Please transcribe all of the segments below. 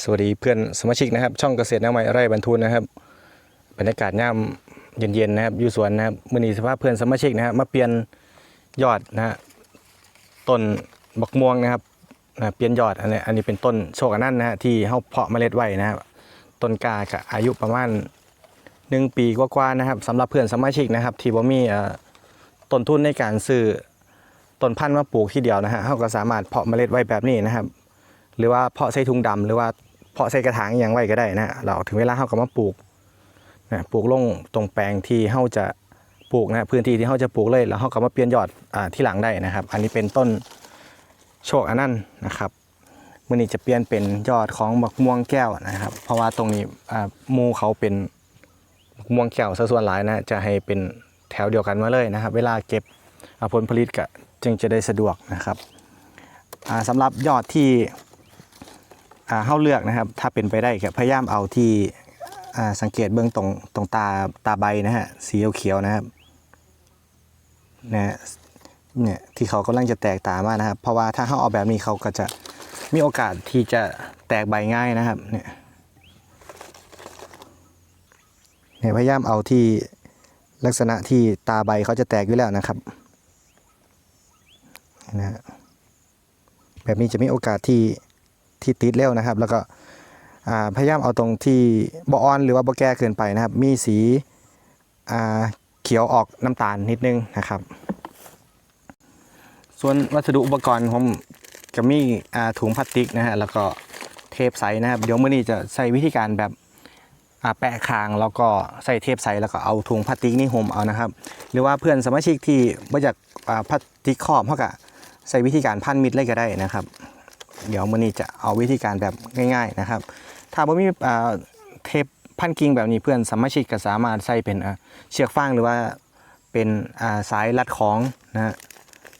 สวัสดีเพื่อนสมาชิกนะครับ ช่องเกษตรแนวใหม่ไร่บรรทุนนะครับ บรรยากาศย่ำเย็นๆนะครับอยู่สวนนะครับมือนีสภาพเพื่อนสมาชิกนะครับมาเปลี่ยนยอดนะฮะต้นบักม่วงนะครับนะเปลี่ยนยอดอันนี้อันนี้เป็นต้นโชคอนันต์นะฮะที่เขาเพาะเมล็ดไว้นะครับต้นกากับอายุประมาณหนึ่งปีกว่าๆนะครับสำหรับเพื่อนสมาชิกนะครับ ที่บ่มีต้นทุนในการซื้อต้นพันธุ์มาปลูกที่เดียวนะฮะเขาก็สามารถเพาะเมล็ดไว้แบบนี้นะครับ หรือว่าเพาะใส่ถุงดำหรือว่าเพาะใส่กระถางอย่างไว้ก็ได้นะเราถึงเวลาเขาก็มาปลูกนะปลูกลงตรงแปลงที่เขาจะปลูกนะพื้นที่ที่เขาจะปลูกเลยแล้วเขาก็มาเปลี่ยนยอดอ่าที่หลังได้นะครับ อันนี้เป็นต้นโชคอันนั้นนะครับมื่อนี้จะเปลี่ยนเป็นยอดของมะม่วงแก้วนะครับ เพราะว่าตรงนี้มูเขาเป็นมะม่วงแก้วซะส่วนหลายนะจะให้เป็นแถวเดียวกันมาเลยนะครับ เวลาเก็บผลผลิตก็จึงจะได้สะดวกนะครับอ่าสำหรับยอดที่ เข้าเลือกนะครับ ถ้าเป็นไปได้ก็พยายามเอาที่สังเกตเบื้องตรงตรงตาตาใบนะฮะสีเขียวนะครับนะเนี่ยที่เขากำลังจะแตกตามากนะครับ เพราะว่าถ้าเขาเอาแบบนี้เขาก็จะมีโอกาสที่จะแตกใบง่ายนะครับเนี่ยเนี่ยพยายามเอาที่ลักษณะที่ตาใบเขาจะแตกอยู่แล้วนะครับนะฮะแบบนี้จะมีโอกาสที่ ที่ติดเร็วนะครับ แล้วก็พยายามเอาตรงที่บ่อ่อนหรือว่าบ่แก่เกินไปนะครับ มีสีเขียวออกน้ำตาลนิดนึงนะครับ ส่วนวัสดุอุปกรณ์ผมจะมี่ถุงพลาสติกนะฮะแล้วก็เทปใสนะครับเดี๋ยวเมื้อนี้จะใช้วิธีการแบบแปะคางแล้วก็ใส่เทปใสแล้วก็เอาถุงพลาสติกนี่ห่มเอานะครับ หรือว่าเพื่อนสมาชิกที่บ่อยากพลาสติกครอบเขาก็ใช้วิธีการพันมิดเลยก็ได้นะครับ เดี๋ยวมื่อนี้จะเอาวิธีการแบบง่าย ๆนะครับ ถ้าบ่มีเทปพันกิ่งแบบนี้เพื่อนสมาชิกก็สามารถใส่เป็นเชือกฟางหรือว่าเป็นาสายรัดของนะฮะ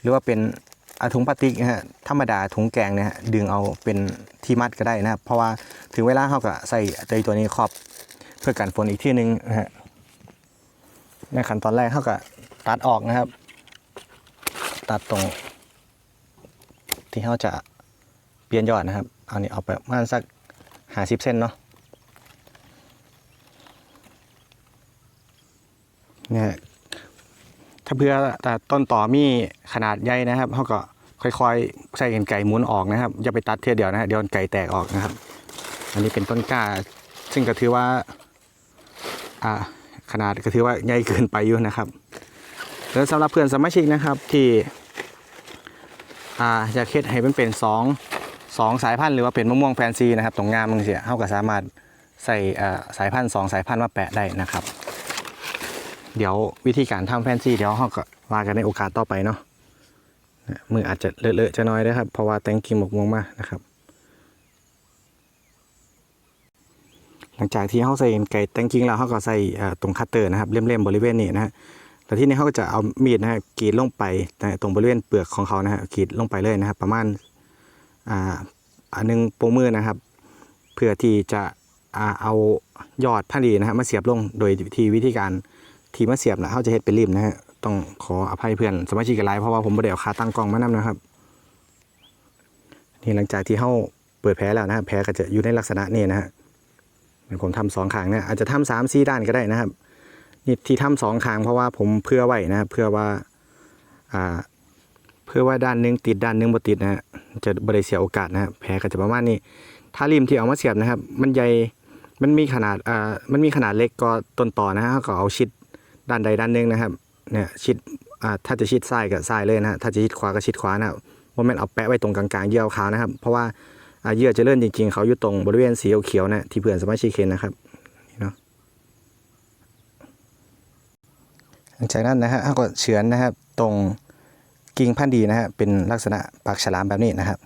หรือว่าเป็นถุงพลาสติกนะฮะธรรมดาถุงแกงเนะฮะดึงเอาเป็นที่มัดก็ได้นะครับ เพราะว่าถึงเวลาเขาก็ใส่ใจตัวนี้ครอบเพื่อกันฝนอีกที่นึงนะฮะในขั้นตอนแรกเขาก็ตัดออกนะครับ ตัดตรงที่เขาจะ เปลี่ยนยอดนะครับ เอานี่เอาไปประมาณสักหาสิบเส้นเนาะเนี่ยถ้าเพื่อแต่ต้นต่อมีขนาดใหญ่นะครับเขาก็ค่อยๆ ใส่กันไก่หมุนออกนะครับ อย่าไปตัดเทียเดียวนะฮะเดี๋ยวไก่แตกออกนะครับ อันนี้เป็นต้นกล้า ซึ่งก็ถือว่า อ่า ขนาดก็ถือว่าใหญ่เกินไปอยู่นะครับ แล้วสำหรับเพื่อนสมาชิกนะครับที่ อ่าอยากเฮ็ดให้มันเป็นสอง สองสายพันธุ์หรือว่าเป็นมะม่วงแฟนซีนะครับตรงงามมึงเสียเขาก็สามารถใส่สายพันธุ์สองสายพันธุ์มาแปะได้นะครับ เดี๋ยววิธีการทำแฟนซีเดี๋ยวเขาก็ว่ากันในโอกาสต่อไปเนาะมืออาจจะเลอะๆจะน้อยนะครับเพราะว่าแตงกิ่งหมกม่วงมากนะครับ หลังจากที่เขาใส่ไก่แตงกิ่งแล้วเขาก็ใส่ตรงคัตเตอร์นะครับเล่มๆบริเวณนี้นะฮะแล้วที่นี้เขาก็จะเอามีดนะฮะกรีดลงไปตรงบริเวณเปลือกของเขานะฮะกรีดลงไปเลยนะครับประมาณ อ่าอันหนึงโปรมือนะครับ เพื่อที่จะอาเอายอดพันธุ์ดีนะฮะมาเสียบลงโดยทีวิธีการที่มาเสียบนะเขาจะเฮ็ดเป็นริมนะฮะต้องขออภัยเพื่อนสมาชิกกันไลายเพราะว่าผมไม่ได้เอาขาตั้งกล้องมานํนะครับนี่หลังจากที่เขาเปิดแผลแล้วนะแผลก็จะอยู่ในลักษณะนี้นะฮะเหมือนผมทำสองขางเนี่ยอาจจะทำสามสี่ด้านก็ได้นะครับนี่ที่ทำสองครั้งเพราะว่าผมเพื่อไว้นะเพื่อว่าอ่า เพื่อว่าด้านหนึงติดด้านหนึงบ่ติดนะฮะจะบริเสียโอกาสนะครับแผลก็จะประมาณนี้ ถ้าริมที่เอามาเสียบนะครับ มันใหญ่มันมีขนาดอ่ามันมีขนาดเล็กก็ต้นต่อนะฮะก็เอาชิดด้านใดด้านหนึงนะครับเนี่ยชิดอ่าถ้าจะชิดซ้ายก็ซ้ายเลยนะฮะถ้าจะชิดขวาก็ชิดขวานะว่าแม่นเอาแปะไว้ตรงกลางๆเยื่อขาวนะครับ เพราะว่าอ่าเยื่อจะเลื่อนจริงๆ เขาอยู่ตรงบริเวณสีเขียวๆนะที่เพื่อนสมาชิกเห็นนะครับนี่เนาะหลังจากนั้นนะฮะเขาก็เฉือนนะครับตรง กิ่งพันธุ์ดีนะฮะเป็นลักษณะปากฉลามแบบนี้นะครับ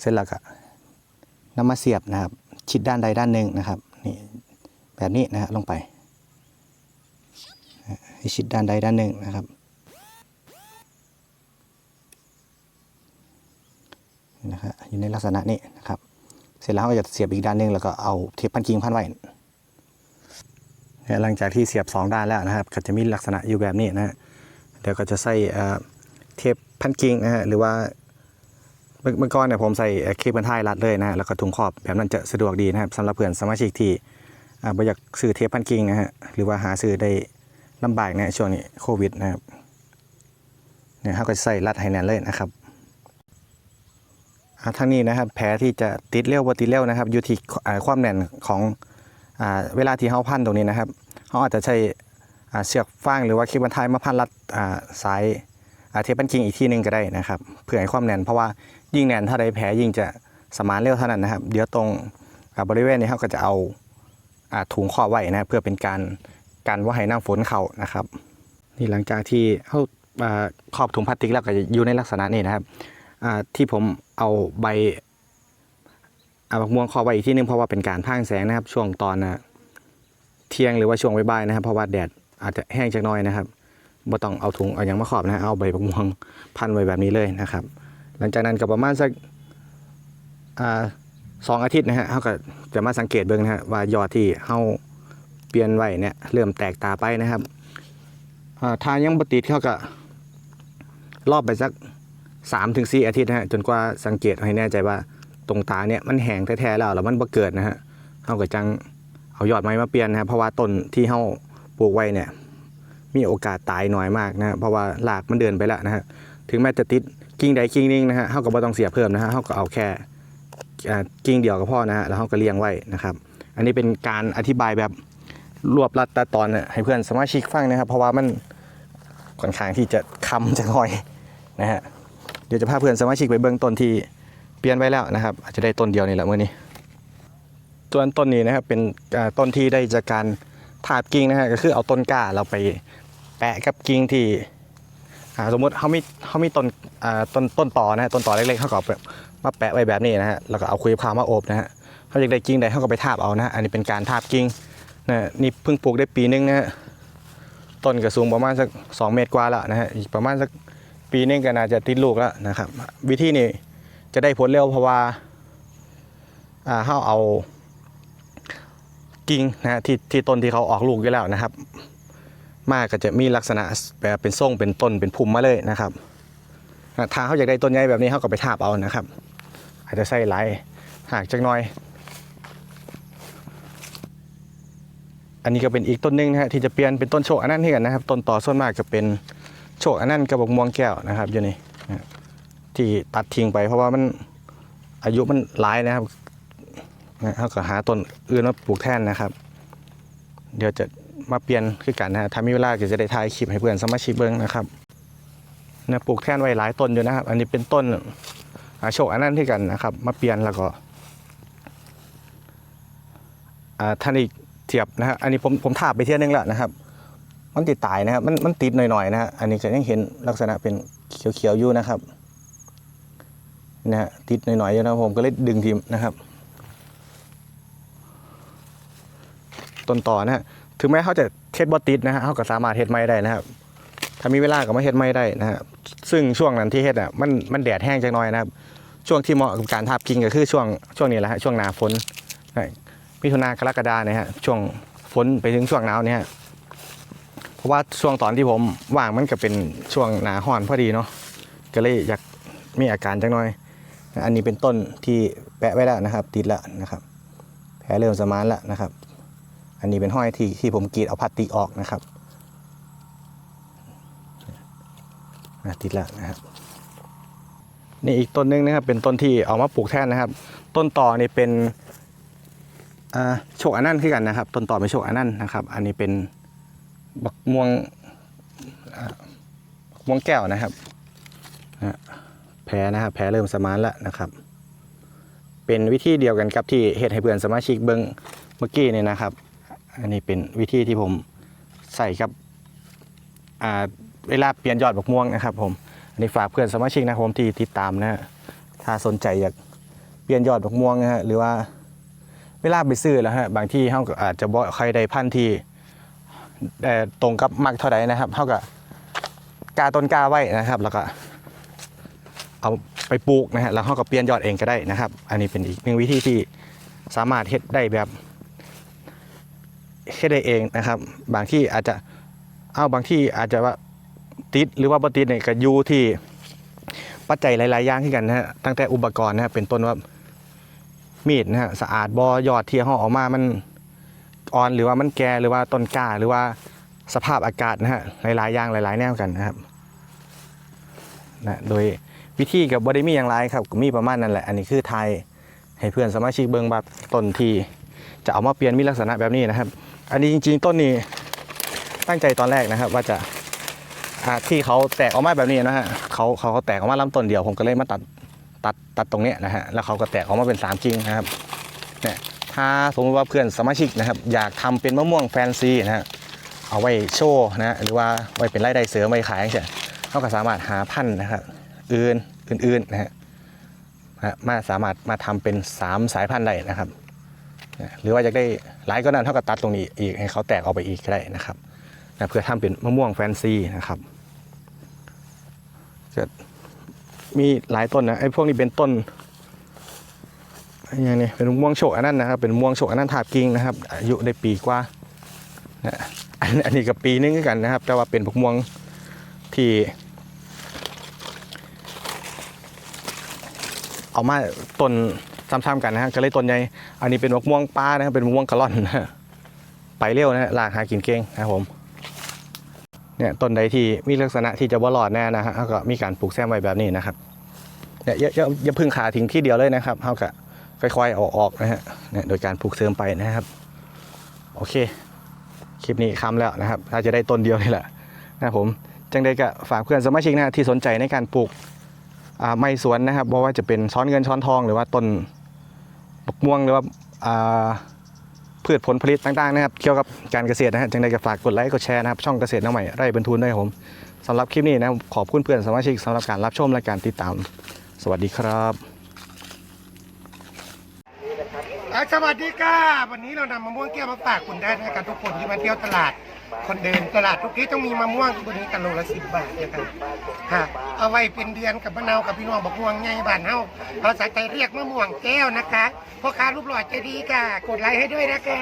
เสร็จแล้วก็นำมาเสียบนะครับ ชิดด้านใดด้านหนึ่งนะครับนี่แบบนี้นะฮะลงไปให้ชิดด้านใดด้านหนึ่งนะครับนี่นะครับอยู่ในลักษณะนี้นะครับ เสร็จแล้วเราก็จะเสียบอีกด้านหนึ่งแล้วก็เอาเทปพันกิ่งพันไว้หลังจากที่เสียบ 2 ด้านแล้วนะครับ ก็จะมีลักษณะอยู่แบบนี้นะฮะเดี๋ยวก็จะใส่เทป พันกิ่งนะฮะหรือว่าเมื่อก่อนเนี่ยผมใส่คลิปบรรทายรัดเลยนะฮะแล้วก็ถุงขอบแบบนั้นจะสะดวกดีนะครับสำหรับเพื่อนสมาชิกที่อ่าบ่อยากซื้อเทปพันกิ่งนะฮะหรือว่าหาซื้อได้ลำบากนะช่วงนี้โควิดนะครับเนี่ยเขาก็ใส่รัดให้แน่นเลยนะครับทั้งนี้นะครับแผลที่จะติดเร็วบ่ติดเร็วนะครับอยู่ที่ความแน่นของอเวลาที่เขาพันตรงนี้นะครับเขาอาจจะใช้เชือกฟางหรือว่าคลิปบรรทายมาพันรัดสาย เทปเป็นกิ่งอีกที่หนึ่งก็ได้นะครับเพื่อให้ความแน่นเพราะว่ายิ่งแน่นเท่าใดแผลยิ่งจะสมานเร็วเท่านั้นนะครับ เดี๋ยวตรงบริเวณนี้เขาก็จะเอาอถุงครอไว้นะเพื่อเป็นการกันว่าให้น้ำฝนเข้านะครับนี่หลังจากที่เขาครอบถุงพลาสติกแล้วก็จะอยู่ในลักษณะนี้นะครับที่ผมเอาใบอาบักม่วงครอไว้อีกที่หนึงเพราะว่าเป็นการพรางแสงนะครับ ช่วงตอนอะเที่ยงหรือว่าช่วงบ่ายๆนะครับ เพราะว่าแดดอาจจะแห้งจักน่อยนะครับ บ่ต้องเอาถุงเอาอย่างมาขอบนะฮะเอาใบบักม่วงพันไว้แบบนี้เลยนะครับ หลังจากนั้นก็ประมาณสักสองอาทิตย์นะฮะเขาก็จะมาสังเกตเบิ่งนะฮะว่ายอดที่เฮาเปลี่ยนไว้เนี่ยเริ่มแตกตาไปนะครับอ่าถ้ายังบ่ติดเขาก็รอบไปสักสามถึงสี่อาทิตย์นะฮะจนกว่าสังเกตให้แน่ใจว่าตรงตาเนี่ยมันแห้งแท้ๆแล้วแล้วมันบ่เกิดนะฮะเฮาก็จังเอายอดไม้มาเปลี่ยนนะครับเพราะว่าต้นที่เฮาปลูกไว้เนี่ย มีโอกาสตายน้อยมากนะเพราะว่ารากมันเดินไปแล้วนะฮะถึงแม้จะติดกิ่งใดกิ่งหนึงนะฮะเขาก็บ่ต้องเสียเพิ่มนะฮะเขาก็เอาแค่กิ่งเดียวก็พอนะฮะแล้วเขาก็เลี้ยงไว้นะครับ อันนี้เป็นการอธิบายแบบรวบรัดตัดตอนน่ะให้เพื่อนสมาชิกฟังนะครับ เพราะว่ามันค่อนข้างที่จะคำจะหน่อยนะฮะเดี๋ยวจะพาเพื่อนสมาชิกไปเบื้องต้นที่เปลี่ยนไว้แล้วนะครับ อาจจะได้ต้นเดียวนี่แหละเมื่อนี้ส่วนต้นนี้นะครับเป็นต้นที่ได้จากการถาบกิ่งนะฮะก็คือเอาต้นกล้าเราไป แปะกับกิ่งที่สมมติเขามีเขามีต้นต้นต้นต่อนะต้นต่อเล็กๆเขาก็แบบมาแปะไว้แบบนี้นะฮะแล้วก็เอาคุยพามาโอบนะฮะเขาอยากได้กิ่งใดเขาก็ไปทาบเอานะอันนี้เป็นการทาบกิ่งนะนี่เพิ่งปลูกได้ปีนึงนะฮะต้นก็สูงประมาณสักสองเมตรกว่าแล้วนะฮะอีกประมาณสักปีนึงก็น่าจะติดลูกแล้วนะครับ วิธีนี้จะได้ผลเร็วเพราะว่าอ่าเขาเอากิ่งนะฮะที่ที่ต้นที่เขาออกลูกอยู่แล้วนะครับ มากก็จะมีลักษณะแบบเป็นทรงเป็นต้นเป็นพุ่มมาเลยนะครับถ้าเขาอยากได้ต้นใหญ่แบบนี้เขาก็ไปทาบเอานะครับ อาจจะใส่หลายหากจักน่อย อันนี้ก็เป็นอีกต้นหนึงนะฮะที่จะเปลี่ยนเป็นต้นโชคอันนั้นที่กันนะครับ ต้นต่อส่วนมากจะเป็นโชคอันนั้นกระบอกม่วงแก้วนะครับอยู่นี่ที่ตัดทิ้งไปเพราะว่ามันอายุมันหลายนะครับเขาก็หาต้นอื่นมาปลูกแทนนะครับ เดี๋ยวจะ มาเปลี่ยนคือกันนะถ้ามีเวลาก็จะได้ถ่ายคลิปให้เพื่อนสมาชิกเบิ้งนะครับเนี่ยปลูกแท่นไว้หลายต้นอยู่นะครับ อันนี้เป็นต้นอโชคอันนั้นที่กันนะครับ มาเปลี่ยนแล้วก็อ่าท่านอีกเทียบนะฮะอันนี้ผมผมทาบไปเที่ยวนึงแล้วนะครับ มันติดตายนะครับ มันมันติดหน่อยๆนะฮะอันนี้ก็ยังเห็นลักษณะเป็นเขียวๆอยู่นะครับนะฮะติดหน่อยๆอยู่นะผมก็เลยดึงทีมนะครับ ต้นต่อนะฮะ ถึงแม้เขาจะเทสบอติดนะฮะเขาก็สามารถเทสไม่ได้นะครับ ถ้ามีเวลาก็มาเทสไม่ได้นะฮะซึ่งช่วงนั้นที่เทสอะมันมันแดดแห้งจังน้อยนะครับ ช่วงที่เหมาะกับการทาบกิ่งก็คือช่วงช่วงนี้แหละฮะช่วงหนาฝนมิถุนากรกฎาเนี่ยฮะช่วงฝนไปถึงช่วงหนาวเนี่ยฮะเพราะว่าช่วงตอนที่ผมว่างมันก็เป็นช่วงหนาห้อนพอดีเนาะก็เลยอยากมีอาการจังน้อย อันนี้เป็นต้นที่แปะไว้แล้วนะครับ ติดแล้วนะครับ แผลเริ่มสมานแล้วนะครับ นนี้เป็นห้อยที่ที่ผมกรีดเอาพลาสติกออกนะครับนะติดแล้วนะครับนี่อีกต้นหนึงนะครับเป็นต้นที่เอามาปลูกแทนนะครับ ต้นต่อนี่เป็นโชคอันนั้นขึ้นกันนะครับ ต้นต่อเป็นโชคอันนั้นนะครับ อันนี้เป็นบักม่วงบักม่วงแก้วนะครับแผลนะครับแผลเริ่มสมานแล้วนะครับ เป็นวิธีเดียวกันกับที่เฮ็ดให้เพื่อนสมาชิกเบิ้งเมื่อกี้นี่นะครับ อันนี้เป็นวิธีที่ผมใส่กับอ่าเวลาเปลี่ยนยอดบักม่วงนะครับ ผม อันนี้ฝากเพื่อนสมาชิกนะผมที่ติดตามนะฮะถ้าสนใจอยากเปลี่ยนยอดบักม่วงนะฮะหรือว่าเวลาไปซื้อแล้วฮะบางที่เขาก็อาจจะบ่ใครได้พันธุ์ที่เอ่อตรงกับมักเท่าใดนะครับเขาก็กาต้นกาไว้นะครับ แล้วก็เอาไปปลูกนะฮะแล้วเขาก็เปลี่ยนยอดเองก็ได้นะครับ อันนี้เป็นอีกหนึ่งวิธีที่สามารถเฮ็ดได้แบบ เฮ็ดได้เองนะครับ บางที่อาจจะเอาบางที่อาจจะว่าติดหรือว่าบ่ติดเนี่ยก็อยู่ที่ปัจจัยหลาย ๆ อย่างที่กันนะฮะตั้งแต่อุปกรณ์นะฮะเป็นต้นว่ามีดนะฮะสะอาดบอยอดเทียห่อออกมามันอ่อนหรือว่ามันแก่หรือว่าต้นกล้าหรือว่าสภาพอากาศนะฮะหลายๆอย่างหลาย ๆ แนวกันนะครับนะโดยวิธีกับบริมีอย่างไรครับมีประมาณนั้นแหละ อันนี้คือไทยให้เพื่อนสมาชิกเบิงบัตต้นทีจะเอามาเปลี่ยนมีลักษณะแบบนี้นะครับ อันนี้จริง ๆ ต้นนี้ตั้งใจตอนแรกนะครับ ว่าจะที่เขาแตกออกมาแบบนี้นะฮะเขาเขาเขาแตกออกมาลำต้นเดียวผมก็เลยมาตัดตัดตัดตรงเนี้ยนะฮะแล้วเขาก็แตกออกมาเป็นสามจริงนะครับเนี่ยถ้าสมมติว่าเพื่อนสมาชิกนะครับ อยากทำเป็นมะม่วงแฟนซีนะฮะเอาไว้โชว์นะฮะหรือว่าไว้เป็นไรายได้เสริมไว้ขายเฉยเขาก็สามารถหาพันธุ์นะครับอื่นอื่นๆนะฮะมาสามารถมาทำเป็นสามสายพันธุ์ได้นะครับ หรือว่าอยากได้หลายก็นั้นเท่ากับตัดตรงนี้อีกให้เขาแตกออกไปอีกก็ได้นะครับนะเพื่อทำเป็นมะม่วงแฟนซีนะครับจะมีหลายต้นนะไอ้พวกนี้เป็นต้นอย่างนี้เป็นมะม่วงโฉกอันนั้นนะครับ เป็นมะม่วงโฉกอันนั้นถาบกิ่งนะครับ อายุได้ปีกว่านะอันอันนี้กับปีนึงกันนะครับ แต่ว่าเป็นพวกม่วงที่ เอามาต้น ซ้ำๆกันนะฮะก็เลยต้นใหญ่อันนี้เป็นมะม่วงป้านะครับเป็นมะม่วงกะล่อนไปเร็วนะฮะลากหากินเก่งนะครับผมเนี่ยต้นใดที่มีลักษณะที่จะบ่รอดแน่นะฮะเขาก็มีการปลูกแซมไว้แบบนี้นะครับเนี่ยอย่าอย่าอย่าเพึ่งขาทิ้งที่เดียวเลยนะครับเขาก็ค่อยๆเอาออกนะฮะเนี่ยโดยการปลูกเสริมไปนะครับ โอเค คลิปนี้คำแล้วนะครับถ้าจะได้ต้นเดียวนี่แหละนะผมจังใดก็ฝากเพื่อนสมาชิกนะที่สนใจในการปลูกไม้สวนนะครับเพราะว่าจะเป็นช้อนเงินช้อนทองหรือว่าต้น บักม่วงหรือว่าพืชผลผลิตต่างๆนะครับเกี่ยวกับการเกษตรนะฮะจึงได้ก็ฝากกดไลค์กดแชร์นะครับช่องเกษตรน้องใหม่ไร่บรรทุนด้วยผมสำหรับคลิปนี้นะขอบคุณเพื่อนสมาชิกสำหรับการรับชมและการติดตาม สวัสดีครับสวัสดีค่ะวันนี้เรานำมะม่วงแก้วมาฝากคุณได้นะครับทุกคนที่มาเที่ยวตลาด คนเดินตลาดทุกที่ต้องมีมะม่วงตัวนี้กันโลละสิบบาทนะครับค่ะ เอาไว้เป็นเดือนกับมะนาวกับพี่น้องบอกม่วงไงบ้านเฮาภาษาไทยเรียกมะม่วงแก้วนะคะพ่อค้ารูปหล่อใจดีค่ะ กดไลค์ให้ด้วยนะคะ